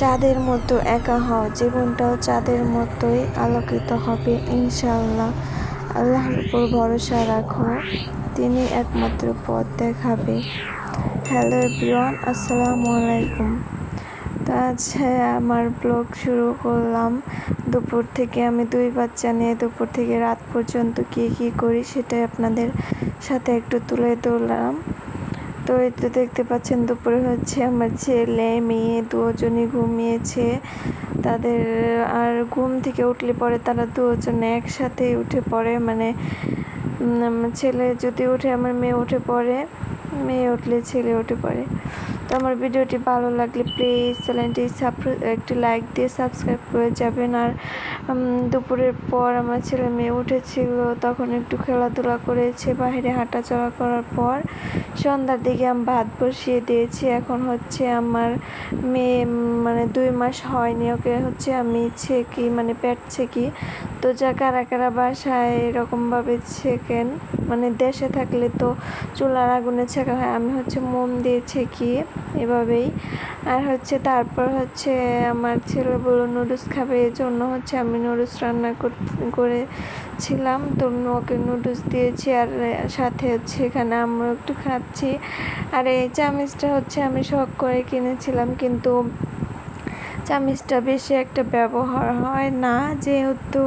চাঁদের মতো একা হও, জীবনটাও চাঁদের মতোই আলোকিত হবে ইনশাল্লাহ আল্লাহর উপর ভরসা রাখো, তিনি একমাত্র পথ দেখাবে। হ্যালো এভরিওয়ান, আসসালামু আলাইকুম। তো আজকে আমার ব্লগ শুরু করলাম, দুপুর থেকে আমি দুই বাচ্চা নিয়ে দুপুর থেকে রাত পর্যন্ত কী কী করি সেটাই আপনাদের সাথে একটু তুলে ধরলাম। তো এই তো দেখতে পাচ্ছেন, দুপুরে হচ্ছে আমার ছেলে, মেয়ে দুজনই ঘুমিয়েছে। তাদের আর ঘুম থেকে উঠলে পরে তারা দুজন একসাথে উঠে পড়ে। মানে ছেলে যদি উঠে, আমার মেয়ে উঠে পড়ে, মেয়ে উঠলে ছেলে উঠে পড়ে। তো আমার ভিডিওটি ভালো লাগলে প্লিজ চ্যানেলটি একটি লাইক দিয়ে সাবস্ক্রাইব করে যাবেন। আর দুপুরের পর আমার ছেলে মেয়ে উঠেছিল, তখন একটু খেলাধুলা করেছে, বাইরে হাঁটাচলা করার পর সন্ধ্যার দিকে আমি ভাত বসিয়ে দিয়েছি। এখন হচ্ছে আমার মেয়ে মানে দুই মাস হয়নি, ওকে হচ্ছে আমি ছেকি মানে পেট ছেকি। তো যা কারা কারা বাসায় এরকমভাবে ছেঁকেন মানে দেশে থাকলে তো চুলার আগুনে ছেঁকা হয়। আমি হচ্ছে মোম দিয়ে ছেঁকি এভাবেই। আর হচ্ছে তারপর হচ্ছে আমার ছেলে বলল, নুডলস খাবে? এই জন্য হচ্ছে আমি নুডলস রান্না করেছিলাম। তো ওকে নুডলস দিয়েছি। আর সাথে হচ্ছে এখানে আমরা একটু খাচ্ছি। আর এই চামিচটা হচ্ছে আমি শখ করে কিনেছিলাম, কিন্তু চামিজটা বেশি একটা ব্যবহার হয় না, যেহেতু